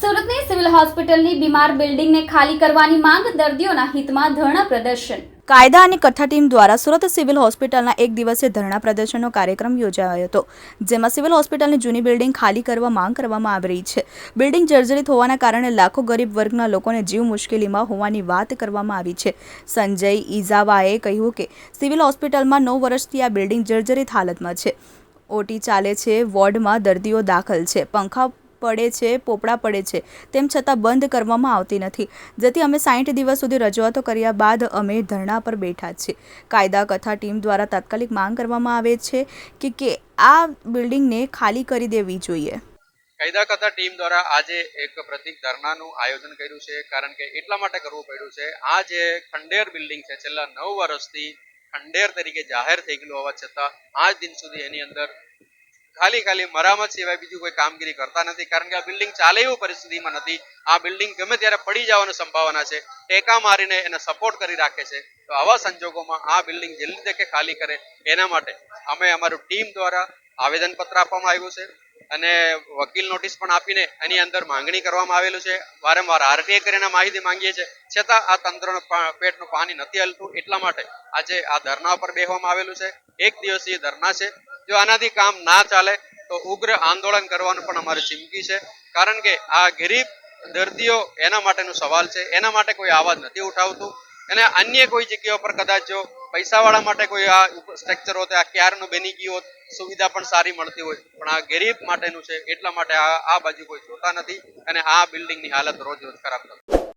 સુરતની સિવિલ હોસ્પિટલની બીમાર બિલ્ડિંગને ખાલી કરવાની માંગ દર્દીઓના હિતમાં ધરણા પ્રદર્શન. કાયદા અને કથ્થા ટીમ દ્વારા સુરત સિવિલ હોસ્પિટલના એક દિવસીય ધરણા પ્રદર્શનનો કાર્યક્રમ યોજાયો હતો, જેમાં સિવિલ હોસ્પિટલની જૂની બિલ્ડિંગ ખાલી કરવા માંગ કરવામાં આવી રહી છે. બિલ્ડિંગ જર્જરિત હોવાના કારણે લાખો ગરીબ વર્ગના લોકોને જીવ મુશ્કેલીમાં હોવાની વાત કરવામાં આવી છે. સંજય ઇઝાવાએ કહ્યું કે, સિવિલ હોસ્પિટલમાં નવ વર્ષથી આ બિલ્ડિંગ જર્જરિત હાલતમાં છે. ઓટી ચાલે છે, વોર્ડમાં દર્દીઓ દાખલ છે. પંખા પડે છે, પોપડા પડે છે, તેમ છતાં બંધ કરવામાં આવતી નથી. જેથી અમે સાઠ દિવસ સુધી રજૂઆતો કર્યા બાદ અમે ધરણા પર બેઠા છીએ. કાયદા કથા ટીમ દ્વારા તાત્કાલિક માંગ કરવામાં આવે છે કે કે આ બિલ્ડિંગને ખાલી કરી દેવી જોઈએ. કાયદા કથા ટીમ દ્વારા આજે એક પ્રતિક ધરણાનું આયોજન કર્યું છે, કારણ કે એટલા માટે કરવું પડ્યું છે. આ જે ખંડેર બિલ્ડિંગ છે, છેલ્લા નવ વર્ષથી ખંડેર તરીકે જાહેર થઈ ગયેલું હોવા છતાં, આજ દિન સુધી એની અંદર ખાલી ખાલી મરામત સિવાય બીજું કોઈ કામગીરી કરતા નથી. કારણ કે આ બિલ્ડિંગ ચાલે એવું પરિસ્થિતિમાં નથી. આ બિલ્ડિંગ ગમે ત્યારે પડી જવાની સંભાવના છે. ટેકા મારીને એને સપોર્ટ કરી રાખે છે. તો આવા સંજોગોમાં આ બિલ્ડિંગ જલ્દી તકે ખાલી કરે એના માટે અમે અમારું ટીમ દ્વારા આવેદનપત્ર આપવામાં આવ્યું છે. અને વકીલ નોટિસ પણ આપીને એની અંદર માંગણી કરવામાં આવેલું છે. વારંવાર આરટીઆઈ કરીને માહિતી માંગીએ છીએ. છતાં આ તંત્રનું પેટનું પાણી નથી હલતું. એટલા માટે આજે આ ધરના પર બેહવામાં આવેલું છે. એક દિવસીય ધરના છે. જો આનાથી કામ ના ચાલે, તો ઉગ્ર આંદોલન કરવાનું પણ અમારી ચીમકી છે. કારણ કે આ ગરીબ દર્દીઓ એના માટેનો સવાલ છે. એના માટે કોઈ આવાજ નથી ઉઠાવતું. અને અન્ય કોઈ જગ્યાઓ પર કદાચ જો પૈસાવાળા માટે કોઈ આ સ્ટ્રક્ચર હોત, આ ક્યારનું બની ગયું હોત, સુવિધા પણ સારી મળતી હોય. પણ આ ગરીબ માટેનું છે, એટલા માટે આ બાજુ કોઈ જોતા નથી. અને આ બિલ્ડિંગની હાલત રોજ રોજ ખરાબ થતી